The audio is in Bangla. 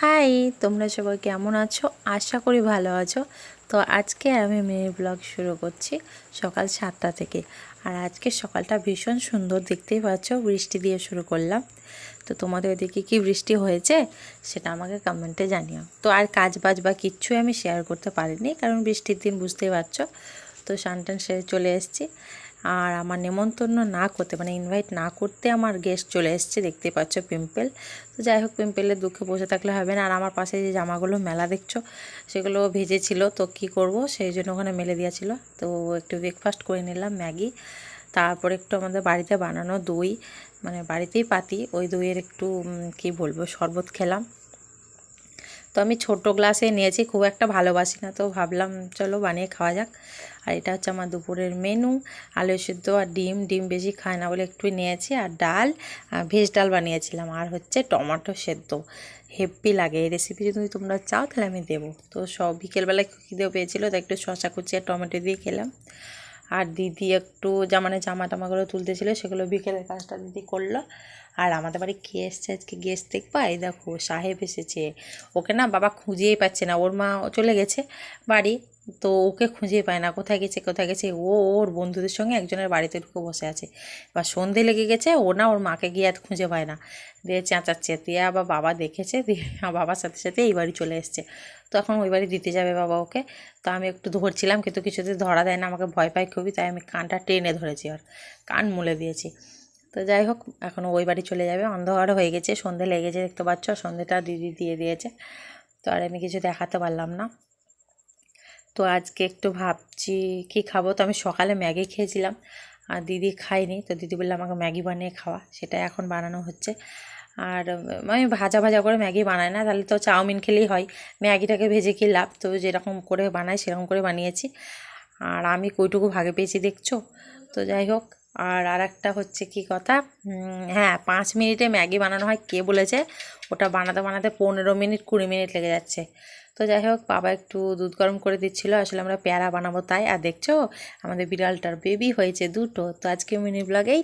হাই, তোমরা সবাই কেমন আছো? আশা করি ভালো আছো। তো আজকে আমি মেয়ের ব্লগ শুরু করছি সকাল সাতটা থেকে। আর আজকে সকালটা ভীষণ সুন্দর, দেখতেই পাচ্ছ, বৃষ্টি দিয়ে শুরু করলাম। তো তোমাদের ওদিকে কি বৃষ্টি হয়েছে সেটা আমাকে কমেন্টে জানিও। তো আর কাজ বাজ বা কিচ্ছুই আমি শেয়ার করতে পারিনি, কারণ বৃষ্টির দিন বুঝতেই পারছ। তো সানটান সেরে চলে এসেছি। আর আমার নেমন্তন্ন না করতে মানে ইনভাইট না করতে আমার গেস্ট চলে এসছে, দেখতে পাচ্ছ পিম্পল। তো যাই হোক, পিম্পলের দুঃখে বসে থাকলে হবে না। আর আমার পাশে যে জামাগুলো মেলা দেখছ, সেগুলো ভেজেছিল, তো কি করব? সেই জন্য ওখানে মেলে দিয়েছিল। তো একটু ব্রেকফাস্ট করে নিলাম ম্যাগি। তারপর একটু আমাদের বাড়িতে বানানো দই মানে বাড়িতেই পাতি। ওই দইয়ের একটু কি বলব, শরবত খেলাম। তো আমি ছোট গ্লাসে নিয়েছি, খুব একটা ভালোবাসি না, তো ভাবলাম চলো বানিয়ে খাওয়া যাক। আর এটা হচ্ছে আমার দুপুরের মেনু আলু সিদ্ধ আর ডিম ডিম বেশি খায় না বলে একটু নিয়েছি। আর ডাল ভেজ ডাল বানিয়েছিলাম। আর হচ্ছে টমেটো সেদ্ধ হেভি লাগে। এই রেসিপি যদি তোমরা চাও তাহলে আমি দেবো। তো সব বিকেলবেলায় খিদেও পেয়েছিলো তো একটু শশা আর টমেটো দিয়ে খেলাম। আর দিদি একটু জামানে জামা টামাগুলো তুলতেছিল, সেগুলো বিকেলের কাজটা দিদি করল। আর আমাদের বাড়ি কে এসছে আজকে গেস্ট দেখবা? এই দেখো, সাহেব এসেছে। ওকে না বাবা খুঁজেই পাচ্ছে না। ওর মা চলে গেছে বাড়ি। তো ওকে খুঁজে পায় না। কোথায় গেছে কোথায় গেছে? ও ওর বন্ধুদের সঙ্গে একজনের বাড়িতে ঢুকে বসে আছে। এবার সন্ধে লেগে গেছে, ও না ওর মাকে গিয়ে আর খুঁজে পায় না। দিয়ে চেঁচাচ্ছে। দিয়ে আবার বাবা দেখেছে, দিয়ে বাবার সাথে সাথে এই বাড়ি চলে এসছে। তো এখন ওই বাড়ি দিতে যাবে বাবা ওকে। তো আমি একটু ধরছিলাম, কিন্তু কিছুতে ধরা দেয় না, আমাকে ভয় পায় খুবই, তাই আমি কানটা টেনে ধরেছি আর কান মুলে দিয়েছি। তো যাই হোক, এখন ওই বাড়ি চলে যাবে। অন্ধকার হয়ে গেছে, সন্ধে লেগেছে দেখতে পাচ্ছ? সন্ধেটা দিদি দিয়ে দিয়েছে। তো আর আমি কিছু দেখাতে পারলাম না। তো আজকে একটু ভাবছি কি খাব? তো আমি সকালে ম্যাগি খেয়েছিলাম। আর দিদি খাইনি তো দিদি বললে, আমাকে ম্যাগি বানিয়ে খাওয়া। সেটা এখন বানানো হচ্ছে। আর আমি ভাজা ভাজা করে ম্যাগি বানাই না। তাহলে তো চাউমিন খেলেই হয়। ম্যাগিটাকে ভেজে কি লাভ? তো যেরকম করে বানাই, সেরকম করে বানিয়েছি। আর আমি কইটুকু ভাগে পেয়েছি, দেখছ? তো যাই হোক আর আর একটা হচ্ছে কি কথা? হ্যাঁ পাঁচ মিনিটে ম্যাগি বানানো হয়, কে বলেছে? ওটা বানাতে বানাতে পনেরো মিনিট, কুড়ি মিনিট লেগে যাচ্ছে। তো যাই হোক, বাবা একটু দুধ গরম করে দিচ্ছিল, আসলে আমরা পেয়ারা বানাবো তাই। আর দেখছ, আমাদের বিড়ালটার বেবি হয়েছে দুটো। তো আজকে মিনি ব্লগেই